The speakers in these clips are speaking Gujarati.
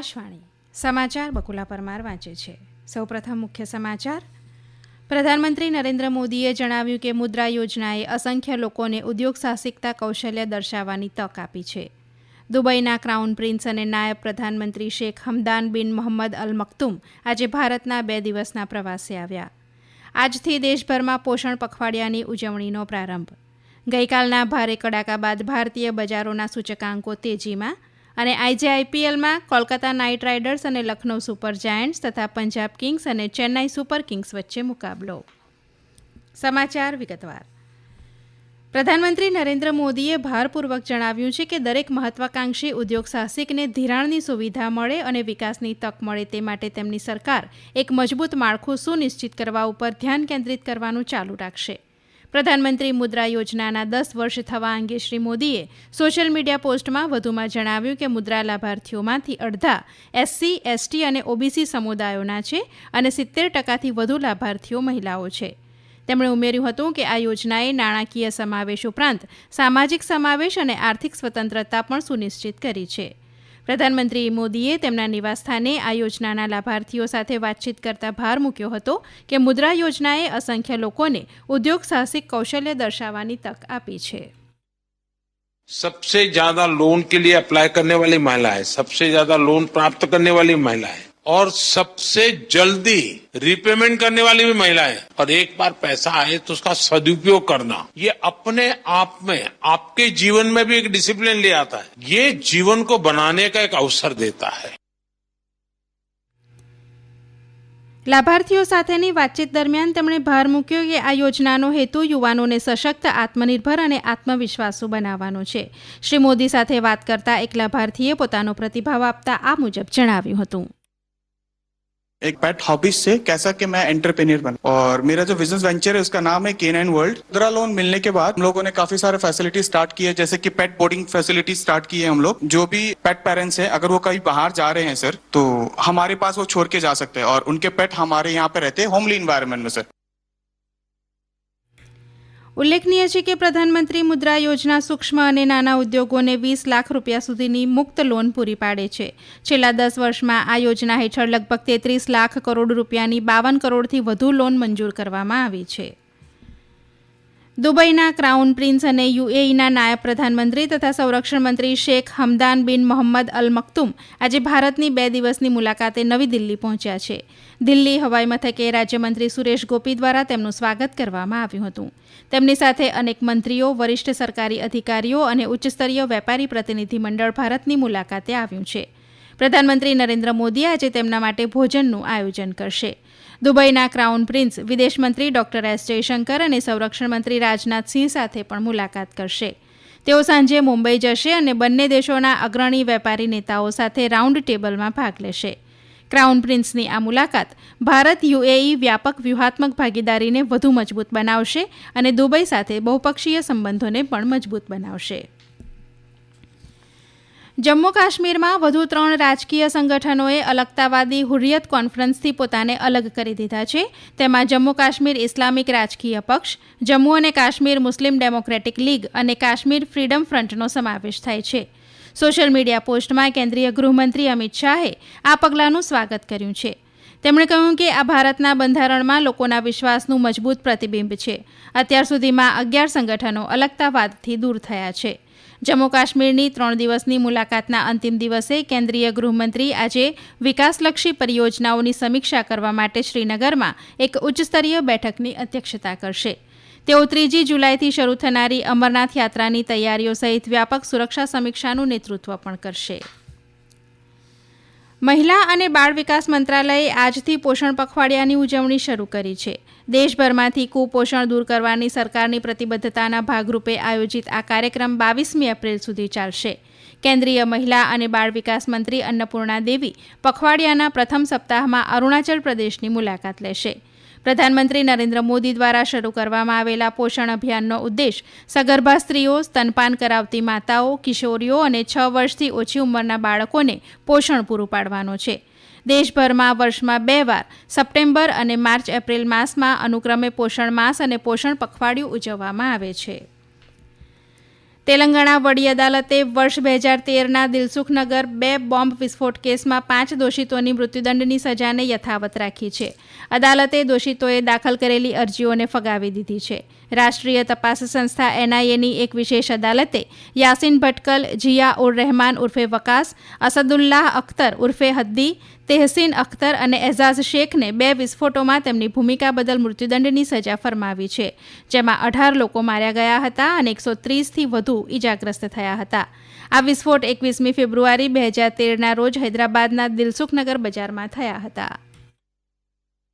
આકાશવાણી સમાચાર બકુલા પરમાર વાંચે છે. સૌપ્રથમ મુખ્ય સમાચાર. પ્રધાનમંત્રી નરેન્દ્ર મોદીએ જણાવ્યું કે મુદ્રા યોજનાએ અસંખ્ય લોકોને ઉદ્યોગ સાહસિકતા કૌશલ્ય દર્શાવવાની તક આપી છે. દુબઈના ક્રાઉન પ્રિન્સ અને નાયબ પ્રધાનમંત્રી શેખ હમદાન બિન મોહમ્મદ અલ મક્તુમ આજે ભારતના બે દિવસના પ્રવાસે આવ્યા. આજથી દેશભરમાં પોષણ પખવાડિયાની ઉજવણીનો પ્રારંભ. ગઈકાલના ભારે કડાકા બાદ ભારતીય બજારોના સૂચકાંકો તેજીમાં અને આજે આઈપીએલમાં કોલકાતા નાઇટ રાઇડર્સ અને લખનૌ સુપર જાયન્ટ્સ તથા પંજાબ કિંગ્સ અને ચેન્નાઈ સુપર કિંગ્સ વચ્ચે મુકાબલો. સમાચાર વિગતવાર. પ્રધાનમંત્રી નરેન્દ્ર મોદીએ ભારપૂર્વક જણાવ્યું છે કે દરેક મહત્વાકાંક્ષી ઉદ્યોગ સાહસિકને ધિરાણની સુવિધા મળે અને વિકાસની તક મળે તે માટે તેમની સરકાર એક મજબૂત માળખું સુનિશ્ચિત કરવા ઉપર ધ્યાન કેન્દ્રિત કરવાનું ચાલુ રાખશે. પ્રધાનમંત્રી મુદ્રા યોજનાના દસ વર્ષ થવા અંગે શ્રી મોદીએ સોશિયલ મીડિયા પોસ્ટમાં વધુમાં જણાવ્યું કે મુદ્રા લાભાર્થીઓમાંથી અડધા એસસી, એસટી અને ઓબીસી સમુદાયોના છે અને સિત્તેર ટકાથી વધુ લાભાર્થીઓ મહિલાઓ છે. તેમણે ઉમેર્યું હતું કે આ યોજનાએ નાણાકીય સમાવેશ ઉપરાંત સામાજિક સમાવેશ અને આર્થિક સ્વતંત્રતા પણ સુનિશ્ચિત કરી છે. પ્રધાનમંત્રી મોદીએ તેમના નિવાસસ્થાને આ યોજનાના લાભાર્થીઓ સાથે વાતચીત કરતા ભાર મૂક્યો હતો કે મુદ્રા યોજનાએ અસંખ્ય લોકોને ઉદ્યોગ સાહસિક કૌશલ્ય દર્શાવવાની તક આપી છે सबसे ज्यादा लोन के लिए अप्लाई करने वाली महिलाएं सबसे ज्यादा लोन प्राप्त करने वाली महिलाएं और सबसे जल्दी रिपेमेंट करने वाली भी महिलाएं और एक बार पैसा आए तो उसका सदुपयोग करना ये अपने आप में आपके जीवन में भी एक डिसिप्लिन ले आता है ये जीवन को बनाने का एक अवसर देता है લાભાર્થીઓ સાથેની વાતચીત દરમિયાન તેમણે ભાર મૂક્યો કે આ યોજનાનો હેતુ યુવાનોને સશક્ત આત્મનિર્ભર અને આત્મવિશ્વાસુ બનાવવાનો છે શ્રી મોદી સાથે વાત કરતા એક લાભાર્થીએ પોતાનો પ્રતિભાવ આપતા આ મુજબ જણાવ્યું હતું एक पेट हॉबीज से कैसा कि मैं एंटरप्रेन्योर बना और मेरा जो बिज़नेस वेंचर है, उसका नाम है केन नाइन वर्ल्ड मुद्रा लोन मिलने के बाद हम लोगों ने काफ़ी सारे फैसिलिटी स्टार्ट किए, जैसे कि पेट बोर्डिंग फैसिलिटी स्टार्ट की है हम लोग। जो भी पेट पेरेंट्स हैं, अगर वो कहीं बाहर जा रहे हैं सर तो हमारे पास वो छोड़ के जा सकते हैं और उनके पेट हमारे यहाँ पे रहते हैं होमली इन्वायरमेंट में सर ઉલ્લેખનીય છે કે પ્રધાનમંત્રી મુદ્રા યોજના સૂક્ષ્મ અને નાના ઉદ્યોગોને વીસ લાખ રૂપિયા સુધીની મુક્ત લોન પૂરી પાડે છે. છેલ્લા દસ વર્ષમાં આ યોજના હેઠળ લગભગ તેત્રીસ લાખ કરોડ રૂપિયાની બાવન કરોડથી વધુ લોન મંજૂર કરવામાં આવી છે. દુબઈના ક્રાઉન પ્રિન્સ અને યુએઈના નાયબ પ્રધાનમંત્રી તથા સંરક્ષણ મંત્રી શેખ હમદાન બિન મોહમ્મદ અલ મક્તુમ આજે ભારતની બે દિવસની મુલાકાતે નવી દિલ્હી પહોંચ્યા છે. દિલ્હી હવાઈ મથકે રાજ્યમંત્રી સુરેશ ગોપી દ્વારા તેમનું સ્વાગત કરવામાં આવ્યું હતું. તેમની સાથે અનેક મંત્રીઓ, વરિષ્ઠ સરકારી અધિકારીઓ અને ઉચ્ચસ્તરીય વેપારી પ્રતિનિધિ મંડળ ભારતની મુલાકાતે આવ્યું છે. પ્રધાનમંત્રી નરેન્દ્ર મોદી આજે તેમના માટે ભોજનનું આયોજન કરશે. દુબઈના ક્રાઉન પ્રિન્સ વિદેશમંત્રી ડોક્ટર એસ જયશંકર અને સંરક્ષણ મંત્રી રાજનાથસિંહ સાથે પણ મુલાકાત કરશે. તેઓ સાંજે મુંબઈ જશે અને બંને દેશોના અગ્રણી વેપારી નેતાઓ સાથે રાઉન્ડ ટેબલમાં ભાગ લેશે. ક્રાઉન પ્રિન્સની આ મુલાકાત ભારત યુએઈ વ્યાપક વ્યૂહાત્મક ભાગીદારીને વધુ મજબૂત બનાવશે અને દુબઈ સાથે બહુપક્ષીય સંબંધોને પણ મજબૂત બનાવશે. જમ્મુ કાશ્મીરમાં વધુ ત્રણ રાજકીય સંગઠનોએ અલગતાવાદી હુરિયત કોન્ફરન્સથી પોતાને અલગ કરી દીધા છે. તેમાં જમ્મુ કાશ્મીર ઇસ્લામિક રાજકીય પક્ષ, જમ્મુ અને કાશ્મીર મુસ્લિમ ડેમોક્રેટિક લીગ અને કાશ્મીર ફ્રીડમ ફ્રન્ટનો સમાવેશ થાય છે. સોશિયલ મીડિયા પોસ્ટમાં કેન્દ્રીય ગૃહમંત્રી અમિત શાહે આ પગલાંનું સ્વાગત કર્યું છે. તેમણે કહ્યું કે આ ભારતના બંધારણમાં લોકોના વિશ્વાસનું મજબૂત પ્રતિબિંબ છે. અત્યાર સુધીમાં અગિયાર સંગઠનો અલગતાવાદથી દૂર થયા છે. જમ્મુ કાશ્મીરની ત્રણ દિવસની મુલાકાતના અંતિમ દિવસે કેન્દ્રીય ગૃહમંત્રી આજે વિકાસલક્ષી પરિયોજનાઓની સમીક્ષા કરવા માટે શ્રીનગરમાં એક ઉચ્ચસ્તરીય બેઠકની અધ્યક્ષતા કરશે. તેઓ ત્રીજી જુલાઈથી શરૂ થનારી અમરનાથ યાત્રાની તૈયારીઓ સહિત વ્યાપક સુરક્ષા સમીક્ષાનું નેતૃત્વ પણ કરશે. મહિલા અને બાળ વિકાસ મંત્રાલયે આજથી પોષણ પખવાડિયાની ઉજવણી શરૂ કરી છે. દેશભરમાંથી કુપોષણ દૂર કરવાની સરકારની પ્રતિબદ્ધતાના ભાગરૂપે આયોજિત આ કાર્યક્રમ બાવીસમી એપ્રિલ સુધી ચાલશે. કેન્દ્રીય મહિલા અને બાળ વિકાસ મંત્રી અન્નપૂર્ણા દેવી પખવાડિયાના પ્રથમ સપ્તાહમાં અરુણાચલ પ્રદેશની મુલાકાત લેશે. પ્રધાનમંત્રી નરેન્દ્ર મોદી દ્વારા શરૂ કરવામાં આવેલા પોષણ અભિયાનનો ઉદ્દેશ સગર્ભા સ્ત્રીઓ સ્તનપાન કરાવતી માતાઓ, કિશોરીઓ અને છ વર્ષથી ઓછી ઉંમરના બાળકોને પોષણ પૂરું પાડવાનો છે. દેશભરમાં વર્ષમાં બે વાર, સપ્ટેમ્બર અને માર્ચ એપ્રિલ માસમાં અનુક્રમે પોષણ માસ અને પોષણ પખવાડિયું ઉજવવામાં આવે છે. તેલંગાણા વડી અદાલતે વર્ષ બે હજાર તેરના દિલસુખનગર બે બોમ્બ વિસ્ફોટ કેસમાં પાંચ દોષિતોની મૃત્યુદંડની સજાને યથાવત રાખી છે. અદાલતે દોષિતોએ દાખલ કરેલી અરજીઓને ફગાવી દીધી છે. રાષ્ટ્રીય તપાસ સંસ્થા એનઆઈએની એક વિશેષ અદાલતે યાસીન ભટકલ જિયા ઉર રહેમાન ઉર્ફે વકાસ, અસદુલ્લાહ અખ્તર ઉર્ફે હદ્દી તેહસીન અખ્તર અને એઝાઝ શેખને બે વિસ્ફોટોમાં તેમની ભૂમિકા બદલ મૃત્યુદંડની સજા ફરમાવી છે, જેમાં અઢાર લોકો માર્યા ગયા હતા અને એકસો ત્રીસથી વધુ ઇજાગ્રસ્ત થયા હતા. આ વિસ્ફોટ એકવીસમી ફેબ્રુઆરી બે હજાર તેરના રોજ હૈદરાબાદના દિલસુખનગર બજારમાં થયા હતા.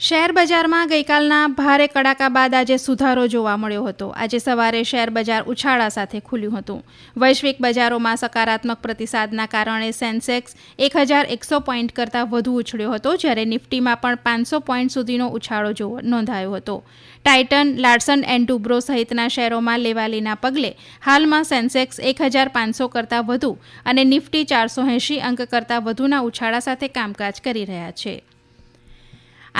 શેર બજારમાં ગઈકાલના ભારે કડાકા બાદ આજે સુધારો જોવા મળ્યો હતો. આજે સવારે શેર બજાર ઉછાળા સાથે ખુલ્યું હતું. વૈશ્વિક બજારોમાં સકારાત્મક પ્રતિસાદના કારણે સેન્સેક્સ એક હજાર એકસો પોઈન્ટ કરતાં વધુ ઉછળ્યો હતો, જ્યારે નિફ્ટીમાં પણ પાંચસો પોઈન્ટ સુધીનો ઉછાળો જોવો નોંધાયો હતો. ટાઇટન, લાર્સન એન્ડ ટુબ્રો સહિતના શેરોમાં લેવાલીના પગલે હાલમાં સેન્સેક્સ એક હજાર પાંચસો કરતાં વધુ અને નિફ્ટી ચારસો એંશી અંક કરતાં વધુના ઉછાળા સાથે કામકાજ કરી રહ્યા છે.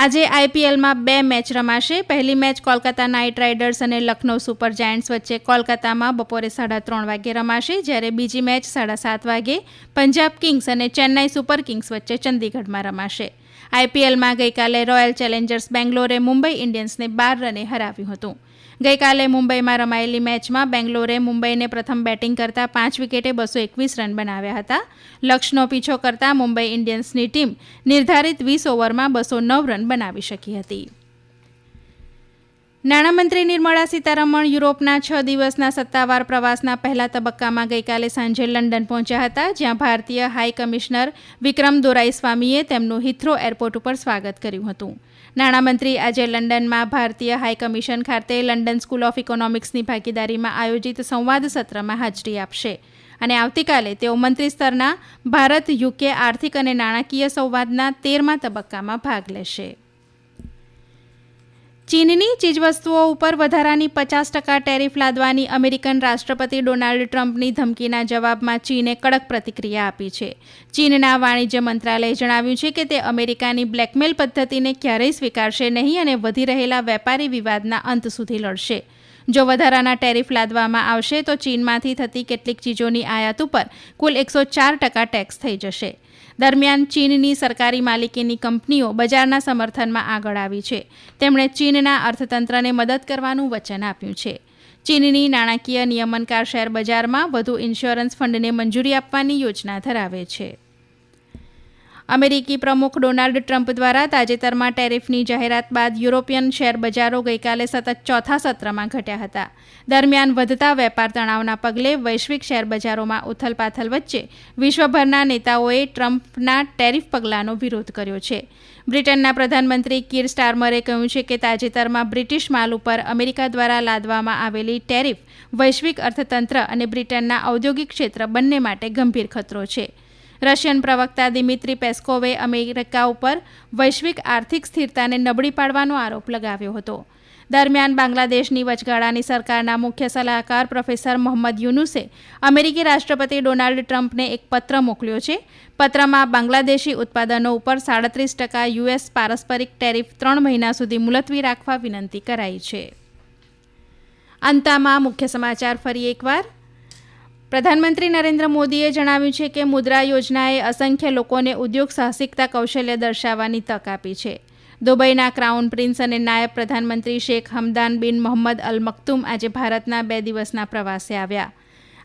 આજે આઈપીએલમાં બે મેચ રમાશે. પહેલી મેચ કોલકાતા નાઇટ રાઇડર્સ અને લખનૌ સુપર જાયન્ટ્સ વચ્ચે કોલકાતામાં બપોરે સાડા ત્રણ વાગે રમાશે, જ્યારે બીજી મેચ સાડા સાત વાગે પંજાબ કિંગ્સ અને ચેન્નાઈ સુપર કિંગ્સ વચ્ચે ચંદીગઢમાં રમાશે. આઈપીએલમાં ગઈકાલે રોયલ ચેલેન્જર્સ બેંગ્લોરે મુંબઈ ઇન્ડિયન્સને બાર રને હરાવ્યું હતું. ગઈકાલે મુંબઈમાં રમાયેલી મેચમાં બેંગ્લોરે મુંબઈને પ્રથમ બેટિંગ કરતાં પાંચ વિકેટે બસો એકવીસ રન બનાવ્યા હતા. લક્ષ્યનો પીછો કરતાં મુંબઈ ઇન્ડિયન્સની ટીમ નિર્ધારિત વીસ ઓવરમાં બસો નવ રન બનાવી શકી હતી. નાણામંત્રી નિર્મળા સીતારમણ યુરોપના છ દિવસના સત્તાવાર પ્રવાસના પહેલા તબક્કામાં ગઈકાલે સાંજે લંડન પહોંચ્યા હતા, જ્યાં ભારતીય હાઈ કમિશનર વિક્રમ દોરાઈસ્વામીએ તેમનું હિથ્રો એરપોર્ટ ઉપર સ્વાગત કર્યું હતું. નાણામંત્રી આજે લંડનમાં ભારતીય હાઈ કમિશન ખાતે લંડન સ્કૂલ ઓફ ઇકોનોમિક્સની ભાગીદારીમાં આયોજિત સંવાદ સત્રમાં હાજરી આપશે. અને આવતીકાલે તેઓ મંત્રી સ્તરના ભારત યુકે આર્થિક અને નાણાકીય સંવાદના તેરમા તબક્કામાં ભાગ લેશે. ચીનની ચીજવસ્તુઓ ઉપર વધારાની પચાસ ટકા ટેરિફ લાદવાની અમેરિકન રાષ્ટ્રપતિ ડોનાલ્ડ ટ્રમ્પની ધમકીના જવાબમાં ચીને કડક પ્રતિક્રિયા આપી છે. ચીનના વાણિજ્ય મંત્રાલયે જણાવ્યું છે કે તે અમેરિકાની બ્લેકમેલ પદ્ધતિને ક્યારેય સ્વીકારશે નહીં અને વધી રહેલા વેપારી વિવાદના અંત સુધી લડશે. જો વધારાના ટેરિફ લાદવામાં આવશે તો ચીનમાંથી થતી કેટલીક ચીજોની આયાત ઉપર કુલ એકસો ચાર ટકા ટેક્સ થઈ જશે. દરમિયાન ચીનની સરકારી માલિકીની કંપનીઓ બજારના સમર્થનમાં આગળ આવી છે. તેમણે ચીનના અર્થતંત્રને મદદ કરવાનું વચન આપ્યું છે. ચીનની નાણાકીય નિયમનકાર શેર બજારમાં વધુ ઇન્સ્યોરન્સ ફંડને મંજૂરી આપવાની યોજના ધરાવે છે. અમેરિકી પ્રમુખ ડોનાલ્ડ ટ્રમ્પ દ્વારા તાજેતરમાં ટેરિફની જાહેરાત બાદ યુરોપિયન શેર બજારો ગઈકાલે સતત ચોથા સત્રમાં ઘટ્યા હતા. દરમિયાન વધતા વેપાર તણાવના પગલે વૈશ્વિક શેર બજારોમાં ઉથલપાથલ વચ્ચે વિશ્વભરના નેતાઓએ ટ્રમ્પના ટેરિફ પગલાંનો વિરોધ કર્યો છે. બ્રિટનના પ્રધાનમંત્રી કીર સ્ટારમરે કહ્યું છે કે તાજેતરમાં બ્રિટિશ માલ ઉપર અમેરિકા દ્વારા લાદવામાં આવેલી ટેરિફ વૈશ્વિક અર્થતંત્ર અને બ્રિટનના ઔદ્યોગિક ક્ષેત્ર બંને માટે ગંભીર ખતરો છે. રશિયન પ્રવક્તા દિમિત્રી પેસ્કોવે અમેરિકા ઉપર વૈશ્વિક આર્થિક સ્થિરતાને નબળી પાડવાનો આરોપ લગાવ્યો હતો. દરમિયાન બાંગ્લાદેશની વચગાળાની સરકારના મુખ્ય સલાહકાર પ્રોફેસર મોહમ્મદ યુનુસે અમેરિકી રાષ્ટ્રપતિ ડોનાલ્ડ ટ્રમ્પને એક પત્ર મોકલ્યો છે. પત્રમાં બાંગ્લાદેશી ઉત્પાદનો ઉપર સાડત્રીસ ટકા યુએસ પારસ્પરિક ટેરિફ ત્રણ મહિના સુધી મુલતવી રાખવા વિનંતી કરાઈ છે. અંતામાં મુખ્ય સમાચાર ફરી એકવાર. પ્રધાનમંત્રી નરેન્દ્ર મોદીએ જણાવ્યું છે કે મુદ્રા યોજનાએ અસંખ્ય લોકોને ઉદ્યોગ સાહસિકતા કૌશલ્ય દર્શાવવાની તક આપી છે. દુબઈના ક્રાઉન પ્રિન્સ અને નાયબ પ્રધાનમંત્રી શેખ હમદાન બિન મોહમ્મદ અલ મક્તુમ આજે ભારતના બે દિવસના પ્રવાસે આવ્યા.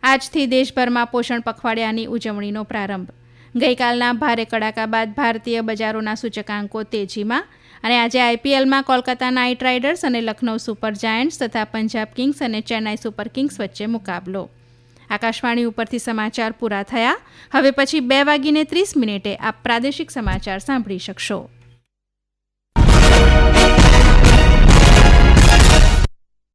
આજથી દેશભરમાં પોષણ પખવાડિયાની ઉજવણીનો પ્રારંભ. ગઈકાલના ભારે કડાકા બાદ ભારતીય બજારોના સૂચકાંકો તેજીમાં અને આજે આઈપીએલમાં કોલકાતા નાઇટ રાઇડર્સ અને લખનૌ સુપર જાયન્ટ્સ તથા પંજાબ કિંગ્સ અને ચેન્નાઈ સુપર કિંગ્સ વચ્ચે મુકાબલો. આકાશવાણી ઉપરથી સમાચાર પૂરા થયા. હવે પછી બે વાગીને ત્રીસ મિનિટે આપ પ્રાદેશિક સમાચાર સાંભળી શકશો.